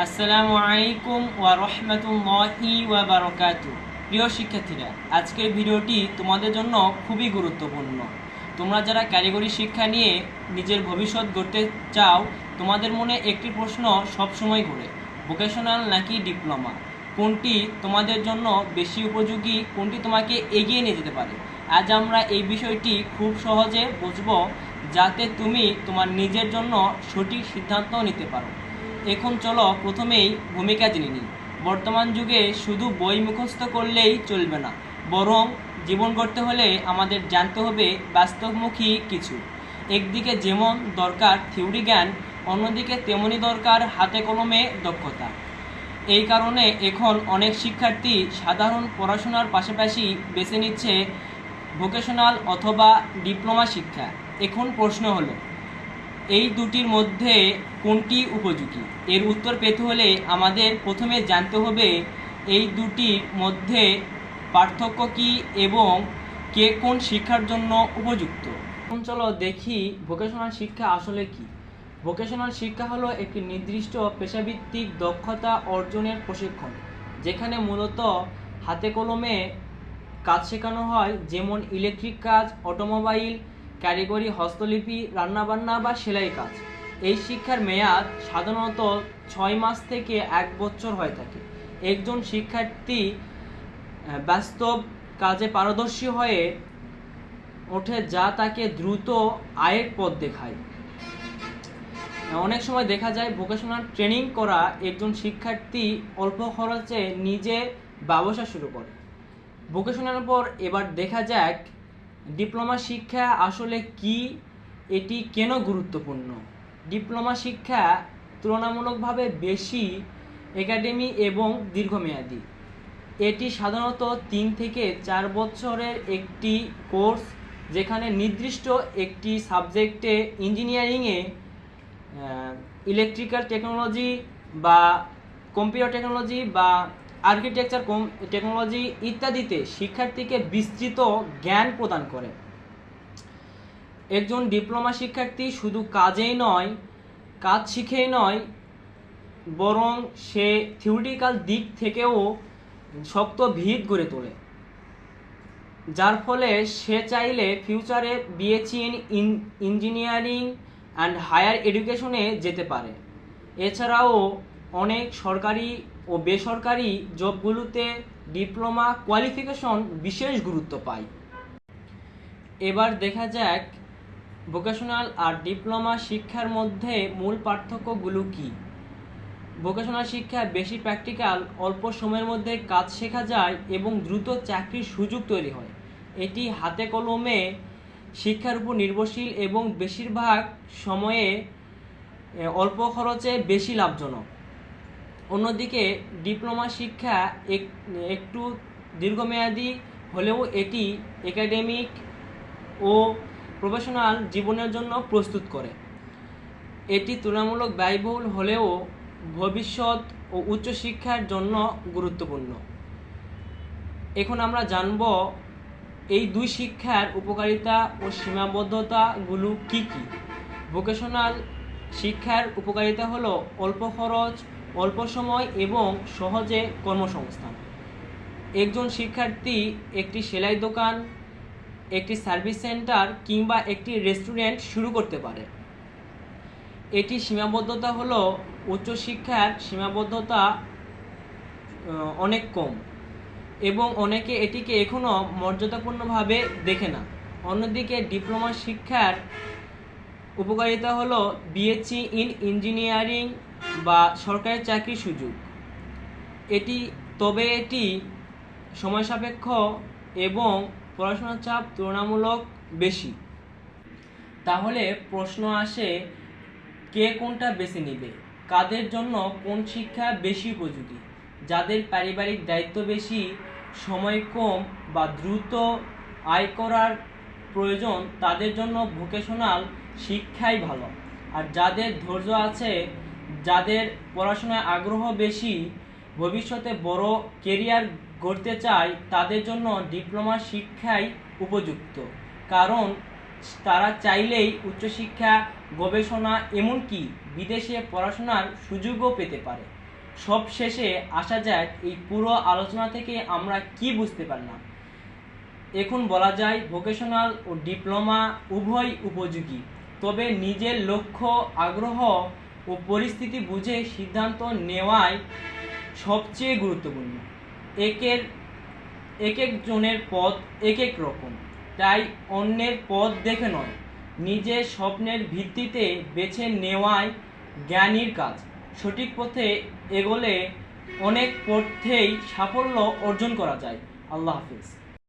আসসালামু আলাইকুম ওয়া রহমাতুল্লাহি ওয়া বারাকাতু প্রিয় শিক্ষার্থীরা, আজকের ভিডিওটি তোমাদের জন্য খুবই গুরুত্বপূর্ণ। তোমরা যারা কারিগরি শিক্ষা নিয়ে নিজের ভবিষ্যৎ গড়তে চাও, তোমাদের মনে একটি প্রশ্ন সবসময় ঘুরে ভোকেশনাল নাকি ডিপ্লোমা কোনটি তোমাদের জন্য বেশি উপযোগী, কোনটি তোমাকে এগিয়ে নিয়ে যেতে পারে? আজ আমরা এই বিষয়টি খুব সহজে বুঝব, যাতে তুমি তোমার নিজের জন্য সঠিক সিদ্ধান্ত নিতে পারো। এখন চলো প্রথমেই ভূমিকা জেনে নিই। বর্তমান যুগে শুধু বই মুখস্থ করলেই চলবে না, বরং জীবন গড়তে হলে আমাদের জানতে হবে বাস্তবমুখী কিছু। একদিকে যেমন দরকার থিওরি জ্ঞান, অন্যদিকে তেমনি দরকার হাতে কলমে দক্ষতা। এই কারণে এখন অনেক শিক্ষার্থী সাধারণ পড়াশোনার পাশাপাশি বেছে নিচ্ছে ভোকেশনাল অথবা ডিপ্লোমা শিক্ষা। এখন প্রশ্ন হলো এই দুটির মধ্যে কোনটি উপযোগী? এর উত্তর পেতে হলে আমাদের প্রথমে জানতে হবে এই দুটির মধ্যে পার্থক্য কী এবং কে কোন শিক্ষার জন্য উপযুক্ত? চলো দেখি ভোকেশনাল শিক্ষা আসলে কি? ভোকেশনাল শিক্ষা হলো একটি নির্দিষ্ট পেশাভিত্তিক দক্ষতা অর্জনের প্রশিক্ষণ, যেখানে মূলত হাতে কলমে কাজ শেখানো হয়, যেমন ইলেকট্রিক কাজ অটোমোবাইল কারিগরি হস্তলিপি, রান্নাবান্না বা সেলাই কাজ। এই শিক্ষার মেয়াদ সাধারণত ছয় মাস থেকে এক বছর হয়ে থাকে। একজন শিক্ষার্থী বাস্তব কাজে পারদর্শী হয়ে ওঠে যা তাকে দ্রুত আয়ের পথ দেখায়। অনেক সময় দেখা যায় ভোকেশনাল ট্রেনিং করা একজন শিক্ষার্থী অল্প খরচে নিজে ব্যবসা শুরু করে। ভোকেশনাল পর এবার দেখা যাক ডিপ্লোমা শিক্ষা আসলে কি? এটি কেন গুরুত্বপূর্ণ? ডিপ্লোমা শিক্ষা তুলনামূলকভাবে বেশি একাডেমি এবং দীর্ঘমেয়াদী। এটি সাধারণত তিন থেকে চার বছরের একটি কোর্স, যেখানে নির্দিষ্ট একটি সাবজেক্টে ইঞ্জিনিয়ারিংয়ে ইলেকট্রিক্যাল টেকনোলজি বা কম্পিউটার টেকনোলজি বা আর্কিটেকচার কম টেকনোলজি ইত্যাদিতে শিক্ষার্থীকে বিস্তৃত জ্ঞান প্রদান করে। একজন ডিপ্লোমা শিক্ষার্থী শুধু কাজেই নয়, কাজ শিখেই নয়, বরং সে থিওরিটিক্যাল দিক থেকেও শক্ত ভিত গড়ে তোলে। যার ফলে সে চাইলে ফিউচারে BSc in engineering and higher এডুকেশনে যেতে পারে। এছাড়াও অনেক সরকারি ও বেসরকারি জবগুলোতে ডিপ্লোমা কোয়ালিফিকেশন বিশেষ গুরুত্ব পায়। এবার দেখা যাক, ভোকেশনাল আর ডিপ্লোমা শিক্ষার মধ্যে মূল পার্থক্যগুলো কী? ভোকেশনাল শিক্ষা বেশি প্র্যাকটিক্যাল, অল্প সময়ের মধ্যে কাজ শেখা যায় এবং দ্রুত চাকরির সুযোগ তৈরি হয়। এটি হাতে কলমে শিক্ষার উপর নির্ভরশীল এবং বেশিরভাগ সময়ে অল্প খরচে বেশি লাভজনক। অন্যদিকে ডিপ্লোমা শিক্ষা এক- একটু দীর্ঘমেয়াদী হলেও এটি একাডেমিক ও প্রফেশনাল জীবনের জন্য প্রস্তুত করে। এটি তুলনামূলক ব্যয়বহুল হলেও ভবিষ্যৎ ও উচ্চশিক্ষার জন্য গুরুত্বপূর্ণ। এখন আমরা জানব এই দুই শিক্ষার উপকারিতা ও সীমাবদ্ধতাগুলো কি কি? ভোকেশনাল শিক্ষার উপকারিতা হলো অল্প খরচ অল্প সময় এবং সহজে কর্মসংস্থান। একজন শিক্ষার্থী একটি সেলাই দোকান, একটি সার্ভিস সেন্টার কিংবা একটি রেস্টুরেন্ট শুরু করতে পারে। এটি সীমাবদ্ধতা হলো উচ্চশিক্ষার সীমাবদ্ধতা অনেক কম এবং অনেকে এটিকে এখনও মর্যাদাপূর্ণভাবে দেখে না। অন্যদিকে ডিপ্লোমা শিক্ষার উপকারিতা হলো বিএসসি ইন ইঞ্জিনিয়ারিং বা সরকারি চাকরির সুযোগ। এটি, তবে এটি সময় সাপেক্ষ এবং পড়াশোনার চাপ তুলনামূলক বেশি। তাহলে প্রশ্ন আসে, কে কোনটা বেছে নেবে? কাদের জন্য কোন শিক্ষা বেশি উপযোগী? যাদের পারিবারিক দায়িত্ব বেশি, সময় কম বা দ্রুত আয় করার প্রয়োজন, তাদের জন্য ভোকেশনাল শিক্ষাই ভালো। আর যাদের ধৈর্য আছে, যাদের পড়াশোনায় আগ্রহ বেশি, ভবিষ্যতে বড় কেরিয়ার গড়তে চায়, তাদের জন্য ডিপ্লোমা শিক্ষাই উপযুক্ত। কারণ তারা চাইলেই উচ্চশিক্ষা, গবেষণা, এমনকি বিদেশে পড়াশোনার সুযোগও পেতে পারে। সব শেষে আসা যাক এই পুরো আলোচনা থেকে আমরা কি বুঝতে পারলাম। এখন বলা যায় ভোকেশনাল ও ডিপ্লোমা উভয় উপযোগী। তবে নিজের লক্ষ্য, আগ্রহ ও পরিস্থিতি বুঝে সিদ্ধান্ত নেওয়াই সবচেয়ে গুরুত্বপূর্ণ। একের এক একজনের পথ এক এক রকম। তাই অন্যের পথ দেখে নয়, নিজের স্বপ্নের ভিত্তিতে বেছে নেওয়াই জ্ঞানীর কাজ। সঠিক পথে এগোলে অনেক পথেই সাফল্য অর্জন করা যায়। আল্লাহ হাফিজ।